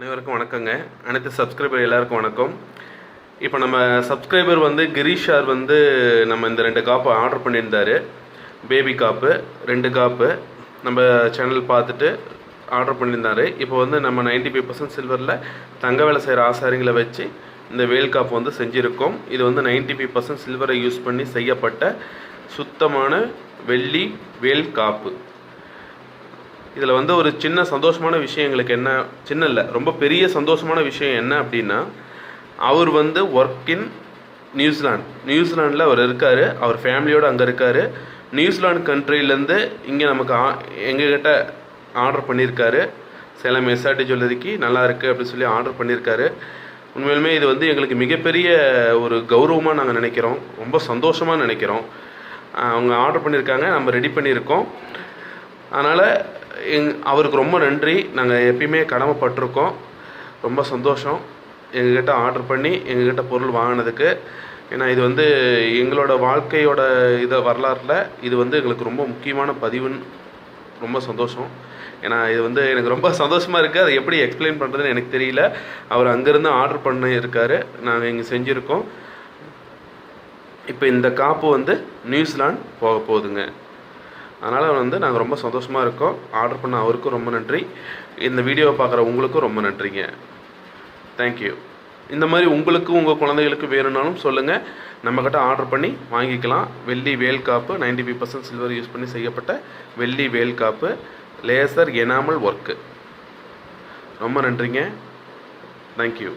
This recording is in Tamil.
அனைவருக்கும் வணக்கங்க. அனைத்து சப்ஸ்கிரைபர் எல்லாருக்கும் வணக்கம். இப்போ நம்ம சப்ஸ்கிரைபர் வந்து கிரீஷ் சார் வந்து நம்ம இந்த ரெண்டு காப்பு ஆர்டர் பண்ணியிருந்தாரு. பேபி காப்பு ரெண்டு காப்பு நம்ம சேனல் பார்த்துட்டு ஆர்டர் பண்ணியிருந்தாரு. இப்போ வந்து நம்ம 95% ஃபைவ் பர்சன்ட் சில்வரில் தங்க வேலை செய்கிற ஆசாரிங்களை வச்சு இந்த வேல் காப்பு வந்து செஞ்சுருக்கோம். இது வந்து 95% ஃபைவ் பர்சன்ட் சில்வரை யூஸ் பண்ணி செய்யப்பட்ட சுத்தமான வெள்ளி வேல் காப்பு இதில் வந்து ஒரு சின்ன சந்தோஷமான விஷயம் எங்களுக்கு என்ன சின்ன இல்லை ரொம்ப பெரிய சந்தோஷமான விஷயம் என்ன அப்படின்னா அவர் வந்து ஒர்க் இன் நியூசிலாந்து. நியூசிலாண்டில் அவர் இருக்கார் அவர் ஃபேமிலியோடு அங்கே இருக்கார். நியூசிலாந்து கண்ட்ரிலேருந்து இங்கே நமக்கு ஆ எங்ககிட்ட ஆர்டர் பண்ணியிருக்காரு சேலம் எஸ்ஆர்டி ஜுவல்லரிக்கு நல்லா இருக்குது அப்படின்னு சொல்லி ஆர்டர் பண்ணியிருக்காரு உண்மையிலுமே இது வந்து எங்களுக்கு மிகப்பெரிய ஒரு கௌரவமாக நாங்கள் நினைக்கிறோம். ரொம்ப சந்தோஷமாக நினைக்கிறோம். அவங்க ஆர்டர் பண்ணியிருக்காங்க நம்ம ரெடி பண்ணியிருக்கோம் அதனால் எங் அவருக்கு ரொம்ப நன்றி. நாங்கள் எப்பயுமே கடமைப்பட்டிருக்கோம். ரொம்ப சந்தோஷம். எங்ககிட்ட ஆர்டர் பண்ணி எங்ககிட்ட பொருள் வாங்கினதுக்கு. ஏன்னா இது வந்து எங்களோட வாழ்க்கையோட இதை வரலாற்றில் இது வந்து எங்களுக்கு ரொம்ப முக்கியமான பதிவுன்னு ரொம்ப சந்தோஷம். ஏன்னா இது வந்து எனக்கு ரொம்ப சந்தோஷமாக இருக்குது அதை எப்படி எக்ஸ்பிளைன் பண்ணுறதுன்னு எனக்கு தெரியல. அவர் அங்கேருந்து ஆர்டர் பண்ண நாங்கள் இங்கே செஞ்சுருக்கோம். இப்போ இந்த காப்பு வந்து நியூசிலாந்து போக போகுதுங்க. அதனால் வந்து நாங்கள் ரொம்ப சந்தோஷமாக இருக்கோம். ஆர்டர் பண்ண அவருக்கும் ரொம்ப நன்றி. இந்த வீடியோவை பார்க்குற உங்களுக்கும் ரொம்ப நன்றிங்க. தேங்க்யூ இந்த மாதிரி உங்களுக்கு உங்கள் குழந்தைகளுக்கு வேணும்னாலும் சொல்லுங்கள் நம்மக்கிட்ட ஆர்டர் பண்ணி வாங்கிக்கலாம். வெள்ளி வேல் காப்பு 95% ஃபைவ் பர்சன்ட் சில்வர் யூஸ் பண்ணி செய்யப்பட்ட வெள்ளி வேல் காப்பு லேசர் எனாமல் ஒர்க்கு ரொம்ப நன்றிங்க. தேங்க்யூ